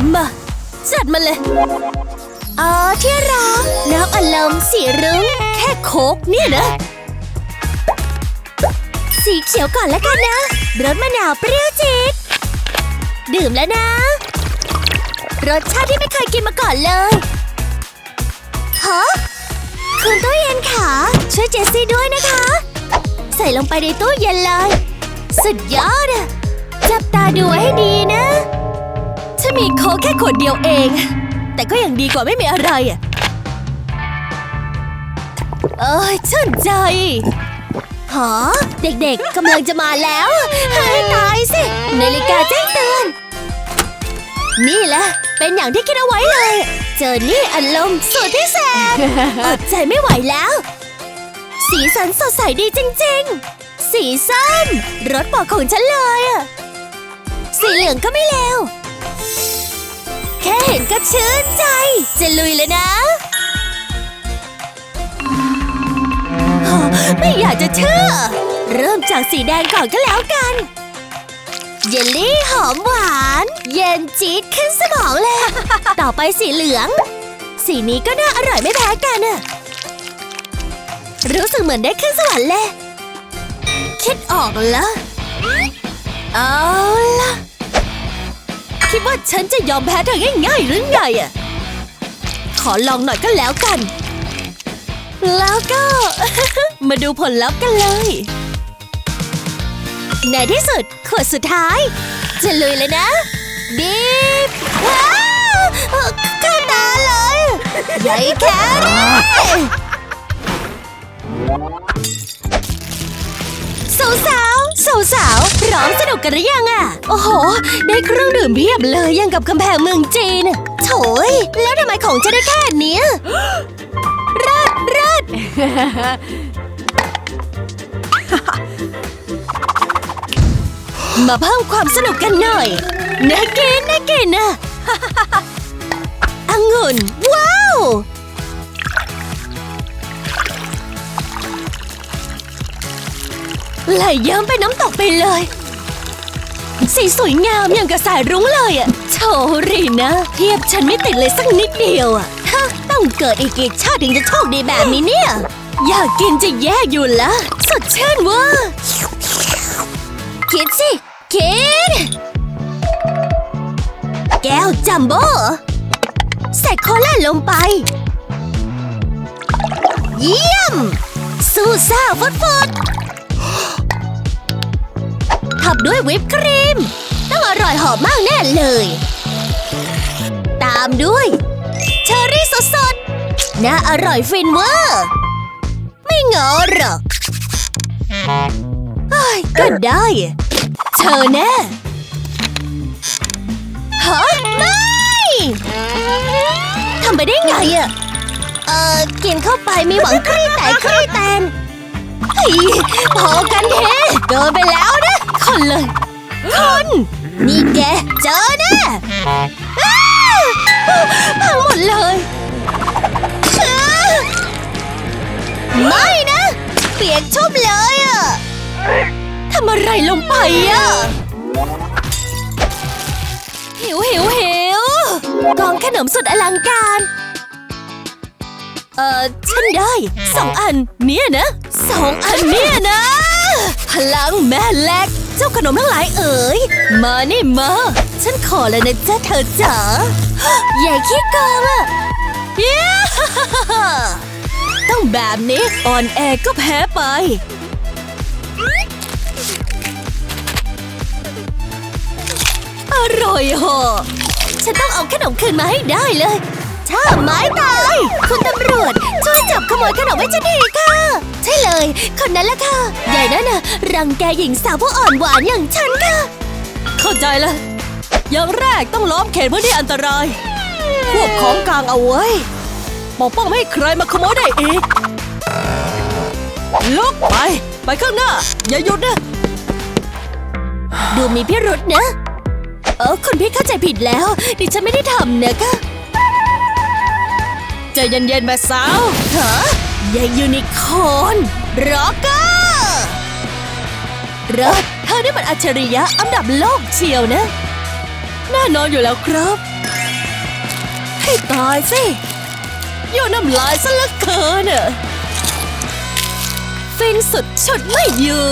มมา จัดมันเลย อ๋อที่รักน้ำอัดลมสีรุ้งแค่โคกเนี่ยนะ สีเขียวก่อนแล้วกันนะรสมะนาวเปรี้ยวจี๊ดดื่มแล้วนะ รสชาติที่ไม่เคยกินมาก่อนเลยฮะคุณตู้เย็นค่ะช่วยเจสซี่ด้วยนะคะ ใส่ลงไปในตู้เย็นเลย สุดยอดอะจับตาดูไว้ให้ดีนะ มีโค้กแค่ขวดเดียวเอง แต่ก็ยังดีกว่าไม่มีอะไรอะเอ้ยชื่นใจหอเด็กๆกำลังจะมาแล้วให้ตายสินาฬิกาแจ้งเตือน นี่แหละ เป็นอย่างที่คิดเอาไว้เลย เจอนี่อารมณ์สุดที่แสนอดใจไม่ไหวแล้ว สีสันสดใสดีจริงๆ สีส้มรสโปรดของฉันเลยอะสีเหลืองก็ไม่เลว เห็นก็ชื่นใจ จะลุยเลยนะ ไม่อยากจะเชื่อ เริ่มจากสีแดงก่อนก็แล้วกัน เยลลี่หอมหวาน เย็นจี๊ดขึ้นสมองเลย ต่อไปสีเหลือง สีนี้ก็น่าอร่อยไม่แพ้กันอะรู้สึกเหมือนได้ขึ้นสวรรค์เลย คิดออกแล้ว เอาล่ะ คิดว่าฉันจะยอมแพ้เธอง่ายๆหรือไงอะขอลองหน่อยก็แล้วกัน แล้วก็ มาดูผลลัพธ์กันเลย ในที่สุดขวดสุดท้าย จะลุยเลยนะบีบว้าวเข้าตาเลยใหญ่แค่นี้สาว สาวสาวสาวๆร้องสนุกกันหรือยังอะโอ้โห ได้เครื่องดื่มเพียบเลยยังกับกำแพงเมืองจีนโถยแล้วทำไมของจะได้แค่เนี้ยรัดรัดมาเพิ่มความสนุกกันหน่อยน่ากินน่ากินนะ ไหลเยิ้มไปน้ำตกไปเลย สีสวยงามอย่างกับสายรุ้งเลยอะโชรีนะเทียบฉันไม่ติดเลยสักนิดเดียวอะฮะต้องเกิดอีกกี่ชาติถึงจะโชคดีแบบนี้เนี่ย อยากกินจะแย่อยู่ละสดชื่นเว่าคิดสิคิดแก้วจัมโบ้ใส่โคลาลงไป เยี่ยม สู้ซ่าฟุดฟุด ทับด้วยวิปครีม ต้องอร่อยหอมมากแน่เลย ตามด้วย เชอร์รี่สดๆ น่าอร่อยฟินเวอร์ ไม่เหงอหรอกเฮ้ยก็ได้ เธอแน่ฮะไม่ทำไปได้ไงอะเออกินเข้าไปมีหวังคลี่แตกคลี่แตนพอกันเทเกินไปแล้วนะ คนเลย คนนี่แกเจอแน่อ้าวพังหมดเลยอ้าวไม่นะ เปียกชุ่มเลยอะทำอะไรลงไปอะหิวหิวหิวกองขนมสุดอลังการ เอ่อ ฉันได้สองอันเนี่ยนะสองอันเนี่ยนะ พลังแม่แลก เจ้าขนมทั้งหลายเอ๋ย มานี่มา ฉันขอแล้วนะเจ๊ะเธอจ๋าอย่าขี้โกงอะเย้ต้องแบบนี้อ่อนแอก็แพ้ไป อร่อยเหอฉันต้องเอาขนมคืนมาให้ได้เลย ถ้าไม้ตาย คุณตำรวจ ช่วยจับขโมยขนมให้ฉันทีค่ะ ใช่เลย คนนั้นแหละค่ะใหญ่นั่นน่ะ รังแกหญิงสาวผู้อ่อนหวานอย่างฉันค่ะ เข้าใจละ อย่างแรกต้องล้อมเขตพื้นที่อันตราย ควบของกลางเอาไว้ปกป้องไม่ให้ใครมาขโมยได้อีก ลุกไป ไปข้างหน้า อย่าหยุดนะ ดูมีพิรุษนะ เออคุณพี่เข้าใจผิดแล้ว ดิฉันไม่ได้ทำนะคะ ใจเย็นๆแม่สาวเหรอยายยูนิคอร์นร็อกเกอร์รถเธอนี่มันอัจฉริยะอันดับโลกเชียวนะ แน่นอนอยู่แล้วครับ ให้ตายสิโยนน้ำลายซะลือเกินอะฟินสุดชุดไม่อยู่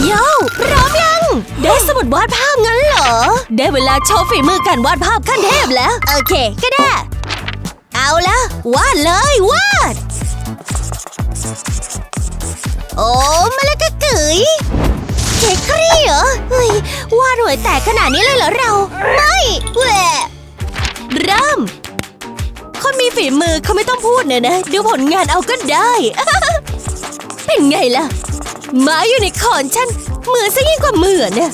โย่พร้อมยัง ได้สมุดวาดภาพงั้นเหรอ ได้เวลาโชว์ฝีมือการวาดภาพขั้นเทพแล้ว โอเคก็ได้ เอาละวาดเลยวาด โอ้มาแล้วก็เกยเค้กครี่เหรอเฮ้ยวาดหน่วยแตกขนาดนี้เลยเหรอเรา ไม่แหวะเริ่ม คนมีฝีมือเขาไม่ต้องพูดเนี่ยนะ ดูผลงานเอาก็ได้ เป็นไงล่ะ มาอยู่ในคอนฉันเหมือนซะยิ่งกว่าเหมือนน่ะ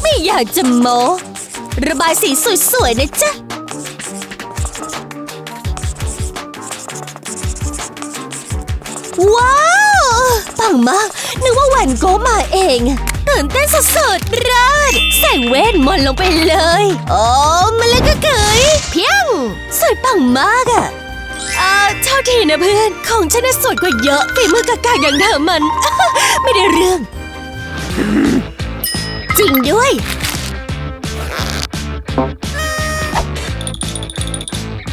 ไม่อยากจะโมระบายสีสวยๆนะจ๊ะว้าวปังมากนึกว่าแหวนโกมาเองตื่นเต้นสุดๆเริศใส่เวทมนต์ลงไปเลย โอ้มาเลยก็เกยเพียง สวยปังมากอะ อ่าเท่าทีนะเพื่อน ของฉันน่ะสวยกว่าเยอะฝีมือกากาอย่างเธอมัน ไม่ได้เรื่อง จริงด้วย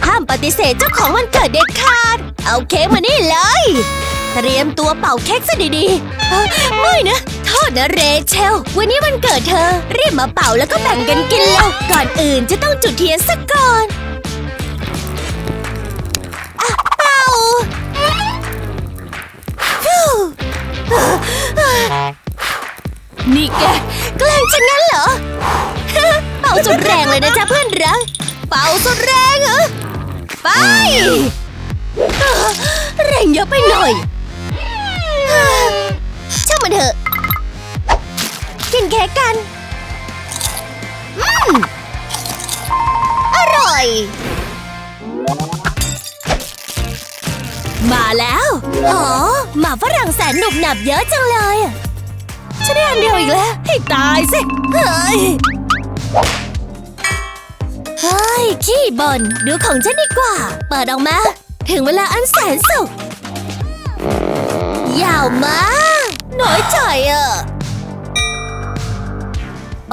ห้ามปฏิเสธเจ้าของวันเกิดเด็ดขาด เอาเค้กมานี่เลย เตรียมตัวเป่าเค้กซะดีๆเอ้อไม่นะ โทษนะเรเชล วันนี้วันเกิดเธอรีบมาเป่าแล้วก็แบ่งกันกินแล้วก่อนอื่นจะต้องจุดเทียนสักก่อน แก แกล้งฉันงั้นเหรอ เป่าสุดแรงเลยนะจ๊ะเพื่อนรัก เป่าสุดแรงเหรอ ไป แรงเยอะไปหน่อย ช่างมันเถอะ กินเค้กกัน อร่อย มาแล้ว อ๋อ หมาฝรั่งแสนหนุบหนับเยอะจังเลยอะ ฉันได้อันเดียวอีกแล้ว ให้ตายสิ เฮ้ย เฮ้ย ขี้บ่นดูของฉันดีกว่า เปิดออกมา ถึงเวลาอันแสนสุข ยาวมากน้อยใจอะ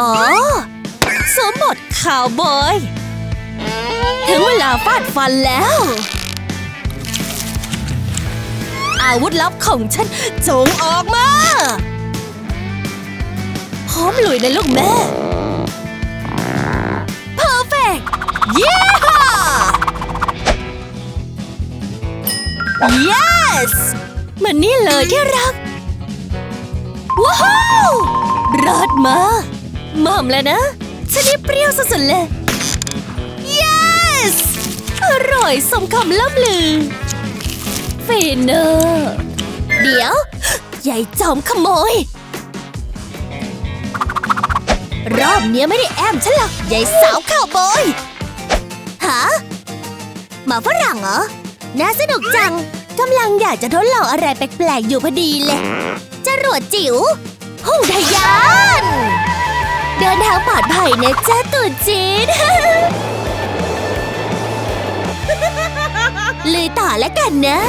อ๋อสวมบทข่าวบอย ถึงเวลาฟาดฟันแล้ว อาวุธลับของฉันจงออกมา ร้อมลุยเลยลูกแม่ perfect เย้ yes มันนี่เลยที่รัก ว้าวรอดมาหม่อมแล้วนะฉันนี่เปรี้ยวสุดๆเลย yes อร่อยสมคำล่ำลือฟินเนอร์ เดี๋ยว ใหญ่จอมขโมย รอบเนี้ยไม่ได้แอมฉันหรอกใหญ่สาวข่าวบอยฮะหมาฝรั่งเหรอ น่าสนุกจัง กำลังอยากจะทดลองอะไรแปลกๆอยู่พอดีเลยจรวดจิ๋วหุ่งทยาน เดินทางปลอดภัยนะจ๊ะตู่จีนลือต่อแล้วกันนะ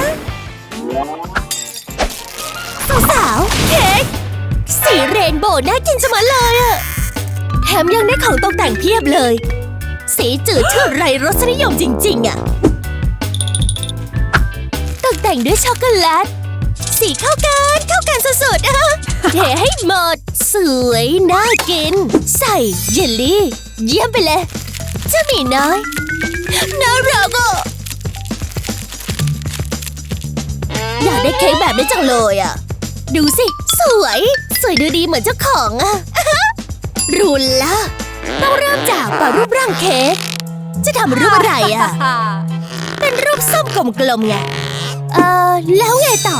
สาวๆเค้กสีเรนโบว์น่ากินเสมอเลยอะ แถมยังได้ของตกแต่งเพียบเลย สีจืดชื่อไรรสนิยมจริง ๆอะตกแต่งด้วยช็อกโกแลต สีเข้ากัน เข้ากันสุดๆอะเทให้หมด สวย น่ากิน ใส่เยลลี่ เยี่ยมไปเลยจะมีน้อย น่ารักอะอยากได้เค้กแบบนี้จังเลยอะ ดูสิ สวย สวยดูดีเหมือนเจ้าของอะ รุนละต้องเริ่มจากเป่ารูปร่างเค้กจะทำรูปอะไรอะ เป็นรูปส้มกลมๆไง เออแล้วไงต่อ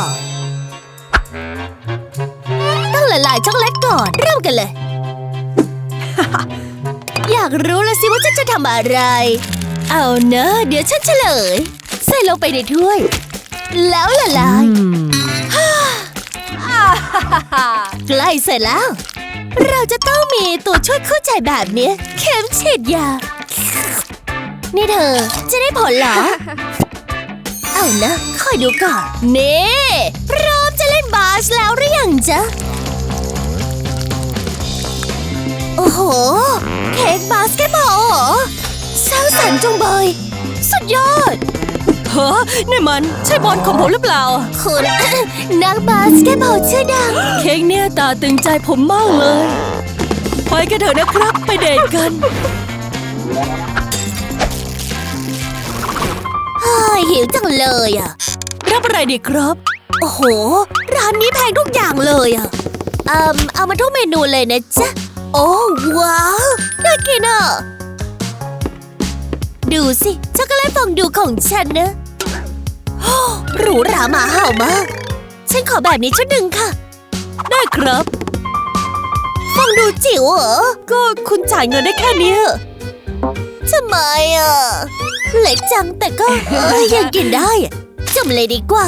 ต้องละลายช็อกโกแลตก่อน เริ่มกันเลย อยากรู้แล้วสิว่าฉันจะทำอะไร เอาเนอะเดี๋ยวฉันเฉลย ใส่ลงไปในถ้วย แล้วละลายใกล้เสร็จแล้ว เราจะต้องมีตัวช่วยคู่ใจแบบนี้ เข็มฉีดยา นี่เธอ จะได้ผลเหรอ เอานะคอยดูก่อน นี่พร้อมจะเล่นบาสแล้วหรือยังจ๊ะ โอ้โห เค้กบาสเกตบอลเหรอสร้างสรรค์จงเบย สุดยอด เฮ้อนี่มันใช่บอลของผมหรือเปล่า คุณ นักบาสเกตบอลชื่อดัง เค้กเนี่ยตาตึงใจผมมากเลย ไปกันเถอะนะครับ ไปเดทกัน เฮ้ยหิวจังเลยอะ รับอะไรดีครับ โอ้โห ร้านนี้แพงทุกอย่างเลยอะเอ่มเอามาทุกเมนูเลยนะจ๊ะ โอ้ว้าวน่ากินอะ ดูสิช็อกโกแลตฟองดูของฉันนะโอ้หรูหราหมาเห่ามาก ฉันขอแบบนี้ชุดหนึ่งค่ะ ได้ครับ ฟองดูจิ๋วเหรอ ก็คุณจ่ายเงินได้แค่นี้ยทำไมอะ เล็กจังแต่ก็ยังกินได้จำเลยดีกว่า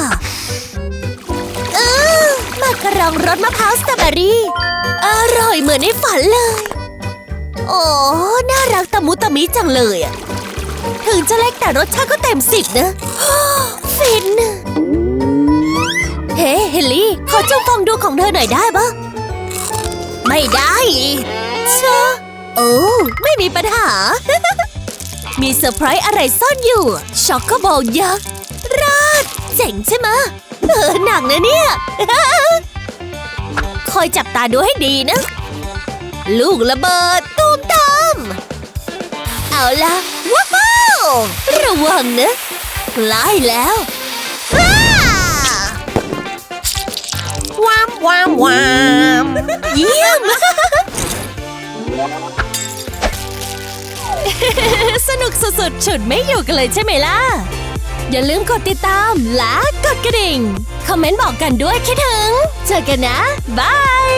เออมากระรองรสมะพร้าวสตรอเบอรี่ อร่อยเหมือนในฝันเลย โอ้ น่ารักตะมุตะมิจังเลยอะ ถึงจะเล็กแต่รสชาติก็เต็มสิบนะฟิน เฮ้ เฮลลี่ ขอจุ่มฟองดูของเธอหน่อยได้ปะไม่ได้เชอะโอ้ ไม่มีปัญหา มีเซอร์ไพรส์อะไรซ่อนอยู่ ช็อกโกบอลยักษ์ราดเจ๋งใช่ไหมเออหนักนะเนี่ย คอยจับตาดูให้ดีนะ ลูกระเบิดตูมตาม เอาละ ระวังนะไล่แล้วว้าวามวามวามเยี่ยม สนุกสุดๆฉุดไม่อยู่กันเลยใช่ไหมล่ะ อย่าลืมกดติดตามและกดกระดิ่ง คอมเมนต์บอกกันด้วยคิดถึง เจอกันนะ บาย